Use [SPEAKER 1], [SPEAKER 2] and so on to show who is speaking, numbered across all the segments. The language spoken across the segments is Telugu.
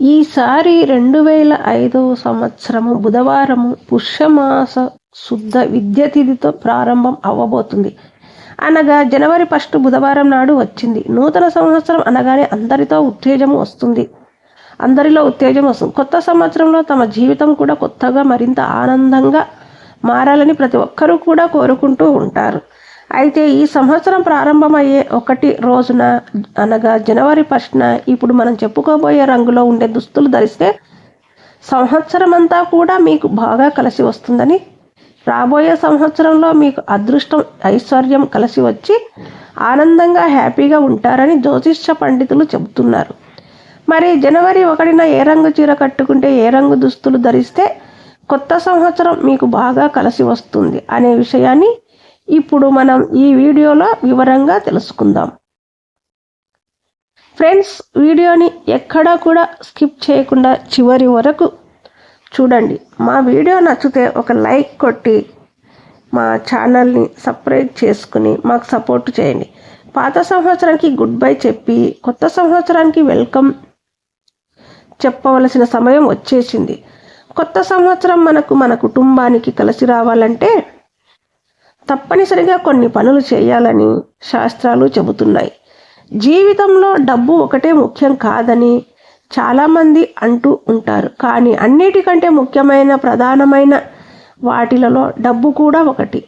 [SPEAKER 1] ఈసారి రెండు వేల ఐదవ సంవత్సరము బుధవారము పుష్యమాస శుద్ధ విద్యతిథితో ప్రారంభం అవ్వబోతుంది. అనగా జనవరి ఫస్ట్ బుధవారం నాడు వచ్చింది. నూతన సంవత్సరం అనగానే అందరితో ఉత్తేజం వస్తుంది. అందరిలో ఉత్తేజం వస్తుంది. కొత్త సంవత్సరంలో తమ జీవితం కూడా కొత్తగా మరింత ఆనందంగా మారాలని ప్రతి ఒక్కరూ కూడా కోరుకుంటూ ఉంటారు. అయితే ఈ సంవత్సరం ప్రారంభమయ్యే ఒకటి రోజున అనగా జనవరి ఫస్ట్న ఇప్పుడు మనం చెప్పుకోబోయే రంగులో ఉండే దుస్తులు ధరిస్తే సంవత్సరం అంతా కూడా మీకు బాగా కలిసి వస్తుందని రాబోయే సంవత్సరంలో మీకు అదృష్టం ఐశ్వర్యం కలిసి వచ్చి ఆనందంగా హ్యాపీగా ఉంటారని జ్యోతిష్య పండితులు చెబుతున్నారు. మరి జనవరి ఒకటిన ఏ రంగు చీర కట్టుకుంటే ఏ రంగు దుస్తులు ధరిస్తే కొత్త సంవత్సరం మీకు బాగా కలిసి వస్తుంది అనే విషయాన్ని ఇప్పుడు మనం ఈ వీడియోలో వివరంగా తెలుసుకుందాం. ఫ్రెండ్స్ వీడియోని ఎక్కడా కూడా స్కిప్ చేయకుండా చివరి వరకు చూడండి. మా వీడియో నచ్చితే ఒక లైక్ కొట్టి మా ఛానల్ని సపరేట్ చేసుకుని మాకు సపోర్ట్ చేయండి. పాత సంవత్సరానికి గుడ్ బై చెప్పి కొత్త సంవత్సరానికి వెల్కమ్ చెప్పవలసిన సమయం వచ్చేసింది. కొత్త సంవత్సరం మనకు మన కుటుంబానికి కలిసి రావాలంటే తప్పనిసరిగా కొన్ని పనులు చేయాలని శాస్త్రాలు చెబుతున్నాయి. జీవితంలో డబ్బు ఒకటే ముఖ్యం కాదని చాలామంది అంటూ ఉంటారు. కానీ అన్నిటికంటే ముఖ్యమైన ప్రధానమైన వాటిలలో డబ్బు కూడా ఒకటి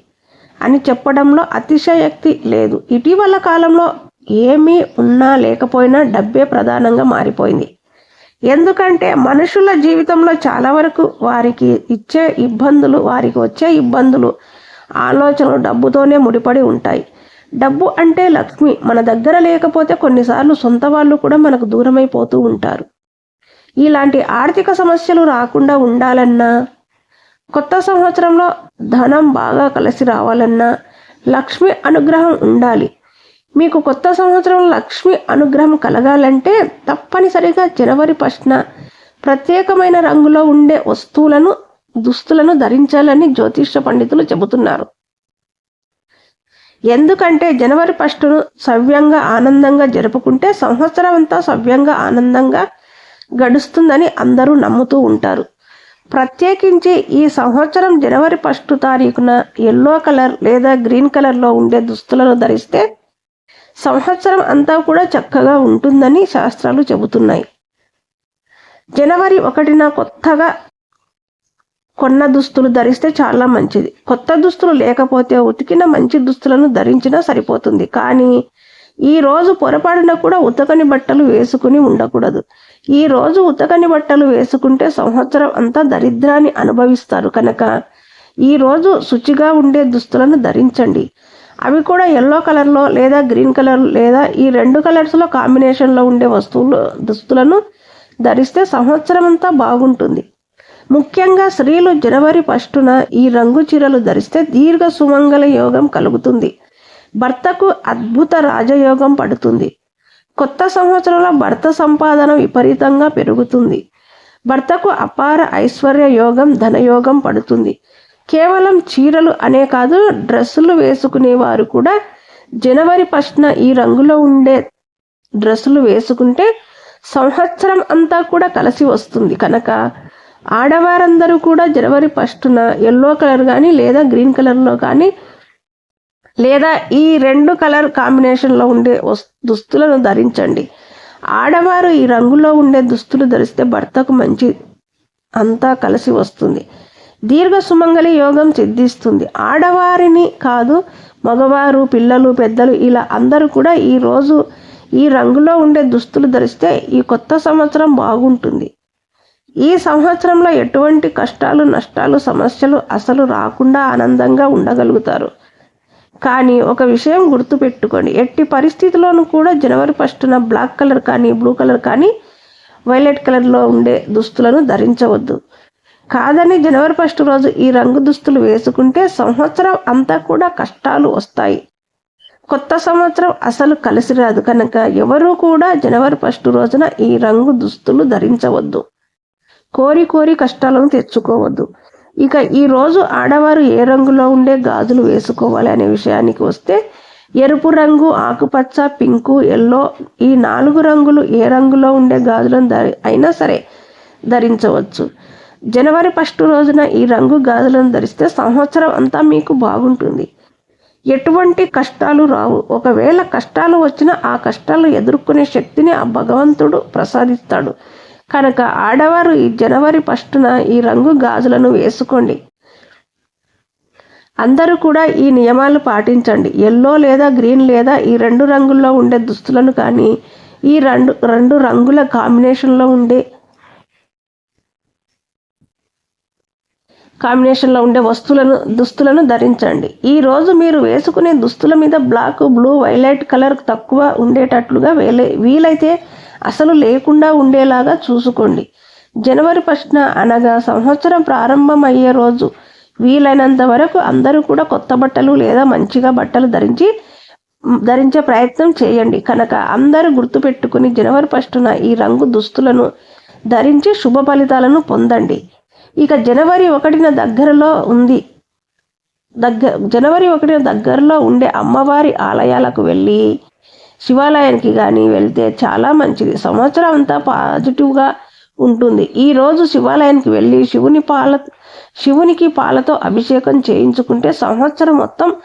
[SPEAKER 1] అని చెప్పడంలో అతిశయక్తి లేదు. ఇటీవల కాలంలో ఏమీ ఉన్నా లేకపోయినా డబ్బే ప్రధానంగా మారిపోయింది. ఎందుకంటే మనుషుల జీవితంలో చాలా వరకు వారికి ఇచ్చే ఇబ్బందులు వారికి వచ్చే ఇబ్బందులు ఆలోచనలు డబ్బుతోనే ముడిపడి ఉంటాయి. డబ్బు అంటే లక్ష్మి. మన దగ్గర లేకపోతే కొన్నిసార్లు సొంత వాళ్ళు కూడా మనకు దూరమైపోతూ ఉంటారు. ఇలాంటి ఆర్థిక సమస్యలు రాకుండా ఉండాలన్నా కొత్త సంవత్సరంలో ధనం బాగా కలిసి రావాలన్నా లక్ష్మి అనుగ్రహం ఉండాలి. మీకు కొత్త సంవత్సరం లక్ష్మి అనుగ్రహం కలగాలంటే తప్పనిసరిగా జనవరి ఫస్ట్న ప్రత్యేకమైన రంగులో ఉండే వస్తువులను దుస్తులను ధరించాలని జ్యోతిష పండితులు చెబుతున్నారు. ఎందుకంటే జనవరి ఫస్ట్ను సవ్యంగా ఆనందంగా జరుపుకుంటే సంవత్సరం అంతా సవ్యంగా ఆనందంగా గడుస్తుందని అందరూ నమ్ముతూ ఉంటారు. ప్రత్యేకించి ఈ సంవత్సరం జనవరి ఫస్ట్ తారీఖున ఎల్లో కలర్ లేదా గ్రీన్ కలర్లో ఉండే దుస్తులను ధరిస్తే సంవత్సరం అంతా కూడా చక్కగా ఉంటుందని శాస్త్రాలు చెబుతున్నాయి. జనవరి ఒకటిన కొత్తగా కొన్న దుస్తులు ధరిస్తే చాలా మంచిది. కొత్త దుస్తులు లేకపోతే ఉతికిన మంచి దుస్తులను ధరించినా సరిపోతుంది. కానీ ఈ రోజు పొరపాటున కూడా ఉతకని బట్టలు వేసుకుని ఉండకూడదు. ఈ రోజు ఉతకని బట్టలు వేసుకుంటే సంవత్సరం అంతా దరిద్రాన్ని అనుభవిస్తారు. కనుక ఈ రోజు శుచిగా ఉండే దుస్తులను ధరించండి. అవి కూడా ఎల్లో కలర్లో లేదా గ్రీన్ కలర్ లేదా ఈ రెండు కలర్స్లో కాంబినేషన్లో ఉండే వస్తువులు దుస్తులను ధరిస్తే సంవత్సరం అంతా బాగుంటుంది. ముఖ్యంగా స్త్రీలు జనవరి ఫస్టున ఈ రంగు చీరలు ధరిస్తే దీర్ఘ సుమంగళ యోగం కలుగుతుంది. భర్తకు అద్భుత రాజయోగం పడుతుంది. కొత్త సంవత్సరంలో భర్త సంపాదన విపరీతంగా పెరుగుతుంది. భర్తకు అపార ఐశ్వర్య యోగం ధనయోగం పడుతుంది. కేవలం చీరలు అనే కాదు డ్రెస్సులు వేసుకునే వారు కూడా జనవరి ఫస్ట్న ఈ రంగులో ఉండే డ్రెస్సులు వేసుకుంటే సంవత్సరం అంతా కూడా కలిసి వస్తుంది. కనుక ఆడవారందరూ కూడా జనవరి ఫస్ట్న ఎల్లో కలర్ కానీ లేదా గ్రీన్ కలర్లో కానీ లేదా ఈ రెండు కలర్ కాంబినేషన్లో ఉండే దుస్తులను ధరించండి. ఆడవారు ఈ రంగులో ఉండే దుస్తులు ధరిస్తే భర్తకు మంచి అంతా కలిసి వస్తుంది. దీర్ఘ సుమంగళి యోగం సిద్ధిస్తుంది. ఆడవారిని కాదు మగవారు పిల్లలు పెద్దలు ఇలా అందరూ కూడా ఈరోజు ఈ రంగులో ఉండే దుస్తులు ధరిస్తే ఈ కొత్త సంవత్సరం బాగుంటుంది. ఈ సంవత్సరంలో ఎటువంటి కష్టాలు నష్టాలు సమస్యలు అసలు రాకుండా ఆనందంగా ఉండగలుగుతారు. కానీ ఒక విషయం గుర్తుపెట్టుకోండి. ఎట్టి పరిస్థితిలోనూ కూడా జనవరి ఫస్ట్న బ్లాక్ కలర్ కానీ బ్లూ కలర్ కానీ వైలెట్ కలర్లో ఉండే దుస్తులను ధరించవద్దు. కాదని జనవరి ఫస్ట్ రోజు ఈ రంగు దుస్తులు వేసుకుంటే సంవత్సరం అంతా కూడా కష్టాలు వస్తాయి. కొత్త సంవత్సరం అసలు కలిసి రాదు. కనుక ఎవరూ కూడా జనవరి ఫస్ట్ రోజున ఈ రంగు దుస్తులు ధరించవద్దు. కోరి కోరి కష్టాలను తెచ్చుకోవద్దు. ఇక ఈ రోజు ఆడవారు ఏ రంగులో ఉండే గాజులు వేసుకోవాలి అనే విషయానికి వస్తే ఎరుపు రంగు ఆకుపచ్చ పింకు ఎల్లో ఈ నాలుగు రంగులు ఏ రంగులో ఉండే గాజులను ధరి అయినా సరే ధరించవచ్చు. జనవరి ఫస్ట్ రోజున ఈ రంగు గాజులను ధరిస్తే సంవత్సరం అంతా మీకు బాగుంటుంది. ఎటువంటి కష్టాలు రావు. ఒకవేళ కష్టాలు వచ్చినా ఆ కష్టాలు ఎదుర్కొనే శక్తిని ఆ భగవంతుడు ప్రసాదిస్తాడు. కనుక ఆడవారు ఈ జనవరి ఫస్టున ఈ రంగు గాజులను వేసుకోండి. అందరూ కూడా ఈ నియమాలు పాటించండి. ఎల్లో లేదా గ్రీన్ లేదా ఈ రెండు రంగుల్లో ఉండే దుస్తులను కానీ ఈ రెండు రెండు రంగుల కాంబినేషన్లో ఉండే కాంబినేషన్లో ఉండే వస్తువులను దుస్తులను ధరించండి. ఈరోజు మీరు వేసుకునే దుస్తుల మీద బ్లాక్ బ్లూ వైలెట్ కలర్ తక్కువ ఉండేటట్లుగా వేలే వీలైతే అసలు లేకుండా ఉండేలాగా చూసుకోండి. జనవరి ఫస్ట్న అనగా సంవత్సరం ప్రారంభమయ్యే రోజు. వీలైనంత వరకు అందరూ కూడా కొత్త బట్టలు లేదా మంచిగా బట్టలు ధరించి ధరించే ప్రయత్నం చేయండి. కనుక అందరూ గుర్తుపెట్టుకుని జనవరి ఫస్టున ఈ రంగు దుస్తులను ధరించి శుభ ఫలితాలను పొందండి. ఇక జనవరి ఒకటిన దగ్గరలో ఉంది. దగ్గర జనవరి ఒకటిన దగ్గరలో ఉండే అమ్మవారి ఆలయాలకు వెళ్ళి శివాలయానికి కానీ వెళ్తే చాలా మంచిది. సంవత్సరం అంతా పాజిటివ్గా ఉంటుంది. ఈరోజు శివాలయానికి వెళ్ళి శివుని పాల శివునికి పాలతో అభిషేకం చేయించుకుంటే సంవత్సరం మొత్తం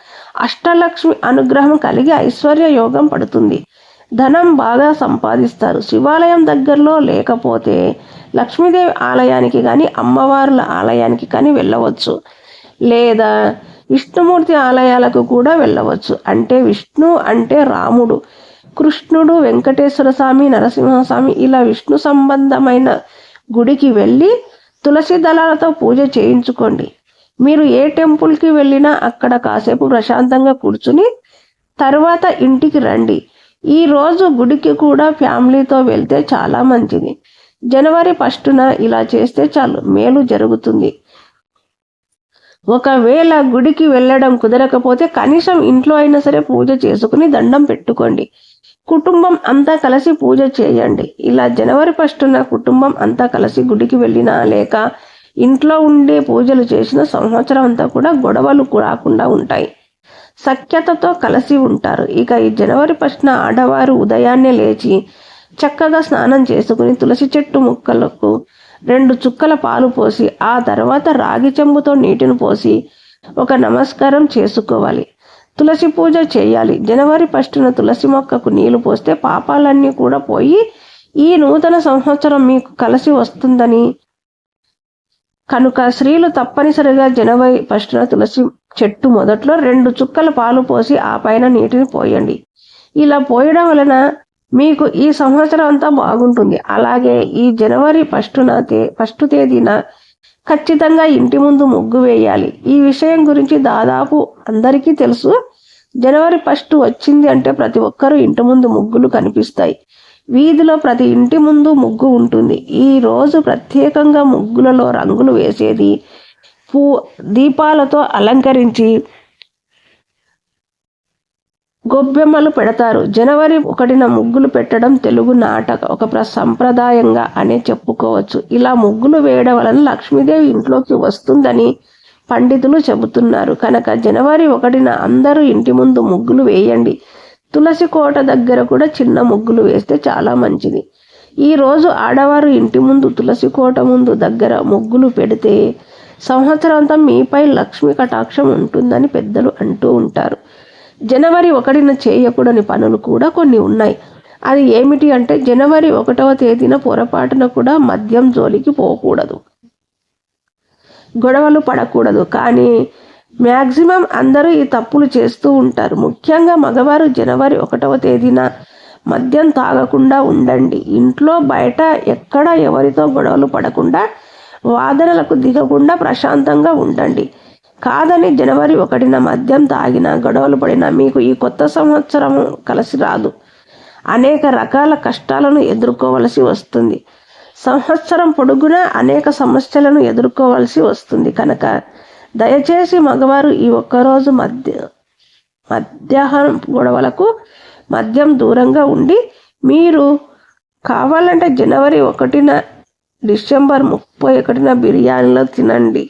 [SPEAKER 1] అష్టలక్ష్మి అనుగ్రహం కలిగి ఐశ్వర్య యోగం పడుతుంది. ధనం బాగా సంపాదిస్తారు. శివాలయం దగ్గరలో లేకపోతే లక్ష్మీదేవి ఆలయానికి కానీ అమ్మవార్ల ఆలయానికి కానీ వెళ్ళవచ్చు. లేదా విష్ణుమూర్తి ఆలయాలకు కూడా వెళ్ళవచ్చు. అంటే విష్ణు అంటే రాముడు. కృష్ణుడు వెంకటేశ్వర స్వామి నరసింహస్వామి ఇలా విష్ణు సంబంధమైన గుడికి వెళ్ళి తులసి దళాలతో పూజ చేయించుకోండి. మీరు ఏ టెంపుల్కి వెళ్ళినా అక్కడ కాసేపు ప్రశాంతంగా కూర్చుని తర్వాత ఇంటికి రండి. ఈ రోజు గుడికి కూడా ఫ్యామిలీతో వెళ్తే చాలా మంచిది. జనవరి ఫస్టున ఇలా చేస్తే చాలు మేలు జరుగుతుంది. ఒకవేళ గుడికి వెళ్ళడం కుదరకపోతే కనీసం ఇంట్లో అయినా సరే పూజ చేసుకుని దండం పెట్టుకోండి. కుటుంబం అంతా కలిసి పూజ చేయండి. ఇలా జనవరి ఫస్టున కుటుంబం అంతా కలిసి గుడికి వెళ్ళినా లేక ఇంట్లో ఉండే పూజలు చేసిన సంవత్సరం అంతా కూడా గొడవలు రాకుండా ఉంటాయి. సఖ్యతతో కలిసి ఉంటారు. ఇక ఈ జనవరి ఫస్ట్న ఆడవారు ఉదయాన్నే లేచి చక్కగా స్నానం చేసుకుని తులసి చెట్టు ముక్కలకు రెండు చుక్కల పాలు పోసి ఆ తర్వాత రాగి చెంబుతో నీటిని పోసి ఒక నమస్కారం చేసుకోవాలి. తులసి పూజ చేయాలి. జనవరి ఫస్టున తులసి మొక్కకు నీళ్ళు పోస్తే పాపాలన్నీ కూడా పోయి ఈ నూతన సంవత్సరం మీకు కలిసి వస్తుందని. కనుక స్త్రీలు తప్పనిసరిగా జనవరి ఫస్టున తులసి చెట్టు మొదట్లో రెండు చుక్కల పాలు పోసి ఆ పైన నీటిని పోయండి. ఇలా పోయడం వలన మీకు ఈ సంవత్సరం అంతా బాగుంటుంది. అలాగే ఈ జనవరి ఫస్టున తే ఫస్ట్ తేదీన ఖచ్చితంగా ఇంటి ముందు ముగ్గు వేయాలి. ఈ విషయం గురించి దాదాపు అందరికీ తెలుసు. జనవరి ఫస్ట్ వచ్చింది అంటే ప్రతి ఒక్కరూ ఇంటి ముందు ముగ్గులు కనిపిస్తాయి. వీధిలో ప్రతి ఇంటి ముందు ముగ్గు ఉంటుంది. ఈ రోజు ప్రత్యేకంగా ముగ్గులలో రంగులు వేసేది పూ దీపాలతో అలంకరించి గొబ్బెమ్మలు పెడతారు. జనవరి ఒకటిన ముగ్గులు పెట్టడం తెలుగు నాటక ఒక సంప్రదాయంగా అనే చెప్పుకోవచ్చు. ఇలా ముగ్గులు వేయడం వలన లక్ష్మీదేవి ఇంట్లోకి వస్తుందని పండితులు చెబుతున్నారు. కనుక జనవరి ఒకటిన అందరూ ఇంటి ముందు ముగ్గులు వేయండి. తులసి కోట దగ్గర కూడా చిన్న ముగ్గులు వేస్తే చాలా మంచిది. ఈ రోజు ఆడవారు ఇంటి ముందు తులసి కోట ముందు దగ్గర ముగ్గులు పెడితే సంవత్సరాంతం మీపై లక్ష్మి కటాక్షం ఉంటుందని పెద్దలు అంటూ ఉంటారు. జనవరి ఒకటిన చేయకూడని పనులు కూడా కొన్ని ఉన్నాయి. అది ఏమిటి అంటే జనవరి ఒకటవ తేదీన పొరపాటున కూడా మద్యం జోలికి పోకూడదు. గొడవలు పడకూడదు. కానీ మ్యాక్సిమం అందరూ ఈ తప్పులు చేస్తూ ఉంటారు. ముఖ్యంగా మగవారు జనవరి ఒకటవ తేదీన మద్యం తాగకుండా ఉండండి. ఇంట్లో బయట ఎక్కడ ఎవరితో గొడవలు పడకుండా వాదనలకు దిగకుండా ప్రశాంతంగా ఉండండి. కాదని జనవరి ఒకటిన మద్యం తాగిన గొడవలు పడిన మీకు ఈ కొత్త సంవత్సరం కలిసి రాదు. అనేక రకాల కష్టాలను ఎదుర్కోవలసి వస్తుంది. సంవత్సరం పొడుగునా అనేక సమస్యలను ఎదుర్కోవలసి వస్తుంది. కనుక దయచేసి మగవారు ఈ ఒక్కరోజు మధ్య మధ్యాహ్నం గొడవలకు మద్యం దూరంగా ఉండి మీరు కావాలంటే జనవరి ఒకటిన డిసెంబర్ ముప్పై ఒకటిన బిర్యానీలో తినండి.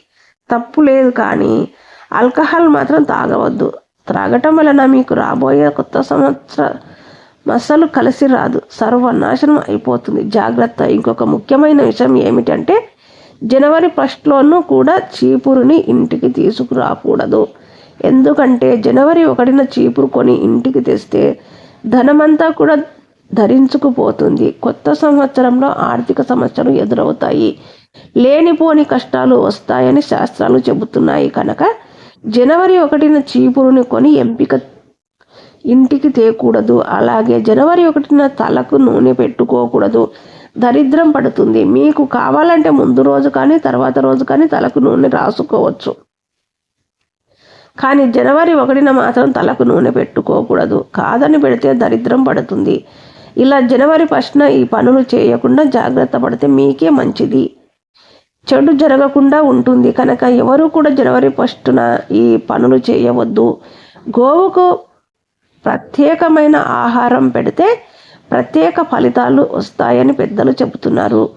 [SPEAKER 1] తప్పు లేదు కానీ ఆల్కహాల్ మాత్రం తాగవద్దు. త్రాగటం వలన మీకు రాబోయే కొత్త సంవత్సర మసలు కలిసి రాదు. సర్వనాశనం అయిపోతుంది. జాగ్రత్త. ఇంకొక ముఖ్యమైన విషయం ఏమిటంటే జనవరి ఫస్ట్లోనూ కూడా చీపురుని ఇంటికి తీసుకురాకూడదు. ఎందుకంటే జనవరి ఒకటిన చీపురు కొని ఇంటికి తెస్తే ధనమంతా కూడా ధరించుకుపోతుంది. కొత్త సంవత్సరంలో ఆర్థిక సమస్యలు ఎదురవుతాయి. లేనిపోని కష్టాలు వస్తాయని శాస్త్రాలు చెబుతున్నాయి కనుక జనవరి ఒకటిన చీపురుని కొని ఎంపిక ఇంటికి తేకూడదు. అలాగే జనవరి ఒకటిన తలకు నూనె పెట్టుకోకూడదు. దరిద్రం పడుతుంది. మీకు కావాలంటే ముందు రోజు కానీ తర్వాత రోజు కానీ తలకు నూనె రాసుకోవచ్చు. కానీ జనవరి ఒకటిన మాత్రం తలకు నూనె పెట్టుకోకూడదు. కాదని పెడితే దరిద్రం పడుతుంది. ఇలా జనవరి ఫస్ట్న ఈ పనులు చేయకుండా జాగ్రత్త పడితే మీకే మంచిది. చెడు జరగకుండా ఉంటుంది. కనుక ఎవరు కూడా జనవరి ఫస్ట్న ఈ పనులు చేయవద్దు. గోవుకు ప్రత్యేకమైన ఆహారం పెడితే ప్రత్యేక ఫలితాలు వస్తాయని పెద్దలు చెబుతున్నారు.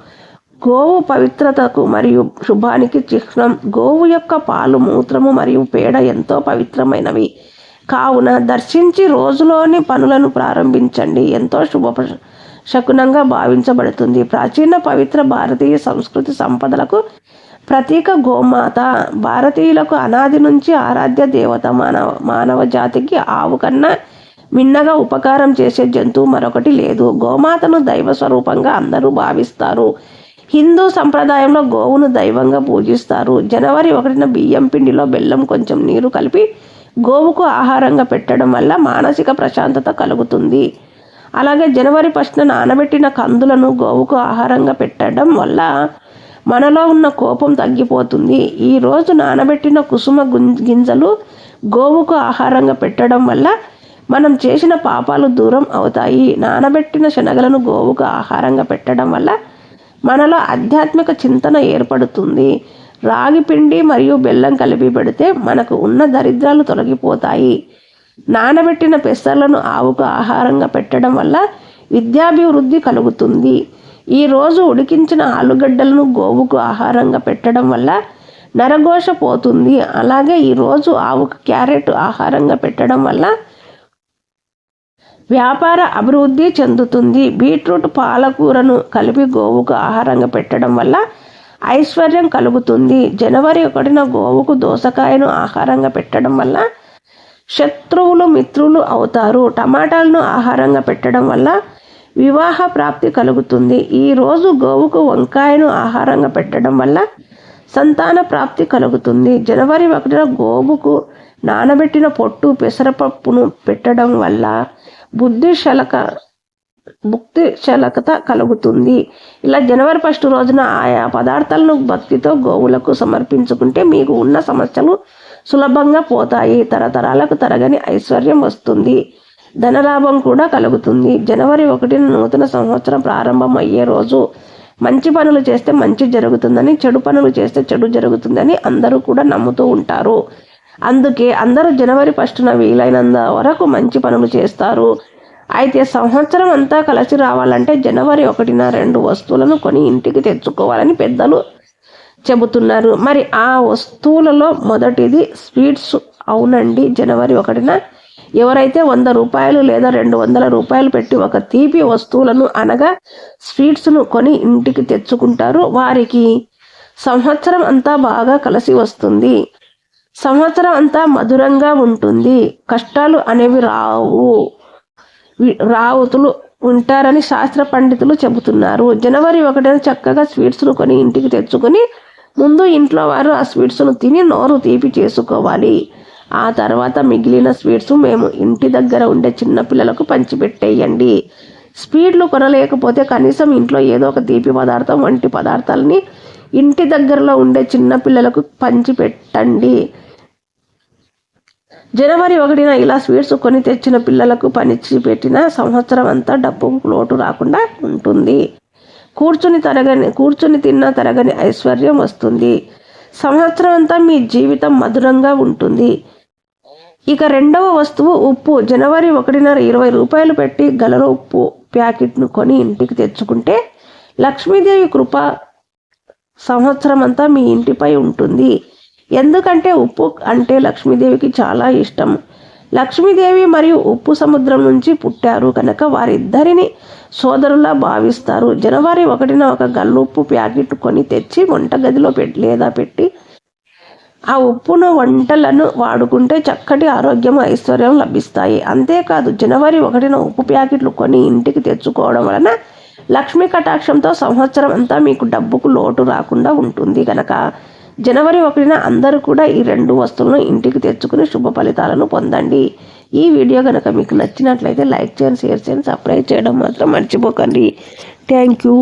[SPEAKER 1] గోవు పవిత్రతకు మరియు శుభానికి చిహ్నం. గోవు యొక్క పాలు మూత్రము మరియు పేడ ఎంతో పవిత్రమైనవి. కావున దర్శించి రోజులోని పనులను ప్రారంభించండి. ఎంతో శుభ శకునంగా భావించబడుతుంది. ప్రాచీన పవిత్ర భారతీయ సంస్కృతి సంపదలకు ప్రతీక గోమాత. భారతీయులకు అనాది నుంచి ఆరాధ్య దేవత. మానవ మానవ జాతికి ఆవు కన్నా మిన్నగా ఉపకారం చేసే జంతువు మరొకటి లేదు. గోమాతను దైవ స్వరూపంగా అందరూ భావిస్తారు. హిందూ సంప్రదాయంలో గోవును దైవంగా పూజిస్తారు. జనవరి ఒకటిన బియ్యం పిండిలో బెల్లం కొంచెం నీరు కలిపి గోవుకు ఆహారంగా పెట్టడం వల్ల మానసిక ప్రశాంతత కలుగుతుంది. అలాగే జనవరి ఫస్ట్న నానబెట్టిన కందులను గోవుకు ఆహారంగా పెట్టడం వల్ల మనలో ఉన్న కోపం తగ్గిపోతుంది. ఈరోజు నానబెట్టిన కుసుమ గింజలు గోవుకు ఆహారంగా పెట్టడం వల్ల మనం చేసిన పాపాలు దూరం అవుతాయి. నానబెట్టిన శనగలను గోవుకు ఆహారంగా పెట్టడం వల్ల మనలో ఆధ్యాత్మిక చింతన ఏర్పడుతుంది. రాగి పిండి మరియు బెల్లం కలిపి పెడితే మనకు ఉన్న దరిద్రాలు తొలగిపోతాయి. నానబెట్టిన పెసర్లను ఆవుకు ఆహారంగా పెట్టడం వల్ల విద్యాభివృద్ధి కలుగుతుంది. ఈరోజు ఉడికించిన ఆలుగడ్డలను గోవుకు ఆహారంగా పెట్టడం వల్ల నరఘోష పోతుంది. అలాగే ఈరోజు ఆవుకు క్యారెట్ ఆహారంగా పెట్టడం వల్ల వ్యాపార అభివృద్ధి చెందుతుంది. బీట్రూట్ పాలకూరను కలిపి గోవుకు ఆహారంగా పెట్టడం వల్ల ఐశ్వర్యం కలుగుతుంది. జనవరి ఒకటిన గోవుకు దోసకాయను ఆహారంగా పెట్టడం వల్ల శత్రువులు మిత్రులు అవుతారు. టమాటాలను ఆహారంగా పెట్టడం వల్ల వివాహ ప్రాప్తి కలుగుతుంది. ఈరోజు గోవుకు వంకాయను ఆహారంగా పెట్టడం వల్ల సంతాన ప్రాప్తి కలుగుతుంది. జనవరి ఒకటిన గోవుకు నానబెట్టిన పొట్టు పెసరపప్పును పెట్టడం వల్ల బుద్ధి శలక భుక్తి శలకత కలుగుతుంది. ఇలా జనవరి ఫస్ట్ రోజున ఆయా పదార్థాలను భక్తితో గోవులకు సమర్పించుకుంటే మీకు ఉన్న సమస్యలు సులభంగా పోతాయి. తరతరాలకు తరగని ఐశ్వర్యం వస్తుంది. ధనలాభం కూడా కలుగుతుంది. జనవరి ఒకటిన నూతన సంవత్సరం ప్రారంభం అయ్యే రోజు మంచి పనులు చేస్తే మంచి జరుగుతుందని చెడు పనులు చేస్తే చెడు జరుగుతుందని అందరూ కూడా నమ్ముతూ ఉంటారు. అందుకే అందరూ జనవరి ఫస్ట్న వీలైనంత వరకు మంచి పనులు చేస్తారు. అయితే సంవత్సరం అంతా కలిసి రావాలంటే జనవరి ఒకటిన రెండు వస్తువులను కొని ఇంటికి తెచ్చుకోవాలని పెద్దలు చెబుతున్నారు. మరి ఆ వస్తువులలో మొదటిది స్వీట్స్ అవునండి. జనవరి ఒకటిన ఎవరైతే వంద రూపాయలు లేదా రెండు వందల రూపాయలు పెట్టి ఒక తీపి వస్తువులను అనగా స్వీట్స్ను కొని ఇంటికి తెచ్చుకుంటారో వారికి సంవత్సరం అంతా బాగా కలిసి వస్తుంది. సంవత్సరం అంతా మధురంగా ఉంటుంది. కష్టాలు అనేవి రావు. రావుతులు ఉంటారని శాస్త్ర పండితులు చెబుతున్నారు. జనవరి ఒకటిన చక్కగా స్వీట్స్ను కొని ఇంటికి తెచ్చుకొని ముందు ఇంట్లో వారు ఆ స్వీట్స్ను తిని నోరు తీపి చేసుకోవాలి. ఆ తర్వాత మిగిలిన స్వీట్స్ మేము ఇంటి దగ్గర ఉండే చిన్నపిల్లలకు పంచిపెట్టేయండి. స్వీట్లు కొనలేకపోతే కనీసం ఇంట్లో ఏదో ఒక తీపి పదార్థం వంటి పదార్థాలని ఇంటి దగ్గరలో ఉండే చిన్నపిల్లలకు పంచిపెట్టండి. జనవరి ఒకటిన ఇలా స్వీట్స్ కొని తెచ్చిన పిల్లలకు పనిచి పెట్టిన సంవత్సరం అంతా డబ్బు లోటు రాకుండా ఉంటుంది. కూర్చుని తరగని కూర్చుని తిన్న తరగని ఐశ్వర్యం వస్తుంది. సంవత్సరం అంతా మీ జీవితం మధురంగా ఉంటుంది. ఇక రెండవ వస్తువు ఉప్పు. జనవరి ఒకటిన్నర ఇరవై రూపాయలు పెట్టి గలలో ఉప్పు ప్యాకెట్ను కొని ఇంటికి తెచ్చుకుంటే లక్ష్మీదేవి కృప సంవత్సరం అంతా మీ ఇంటిపై ఉంటుంది. ఎందుకంటే ఉప్పు అంటే లక్ష్మీదేవికి చాలా ఇష్టం. లక్ష్మీదేవి మరియు ఉప్పు సముద్రం నుంచి పుట్టారు. కనుక వారిద్దరిని సోదరులా భావిస్తారు. జనవరి ఒకటిన ఒక గల్లుప్పు ప్యాకెట్ కొని తెచ్చి వంటగదిలో పెట్టి లేదా పెట్టి ఆ ఉప్పును వంటలను వాడుకుంటే చక్కటి ఆరోగ్యం ఐశ్వర్యం లభిస్తాయి. అంతేకాదు జనవరి ఒకటిన ఉప్పు ప్యాకెట్లు కొని ఇంటికి తెచ్చుకోవడం వలన లక్ష్మీ కటాక్షంతో సంవత్సరం అంతా మీకు డబ్బుకు లోటు రాకుండా ఉంటుంది కనుక జనవరి ఒకటిన అందరూ కూడా ఈ రెండు వస్తువులను ఇంటికి తెచ్చుకుని శుభ ఫలితాలను పొందండి. ఈ వీడియో కనుక మీకు నచ్చినట్లయితే లైక్ చేయండి షేర్ చేయండి సబ్స్క్రైబ్ చేయడం మాత్రం మర్చిపోకండి. Thank you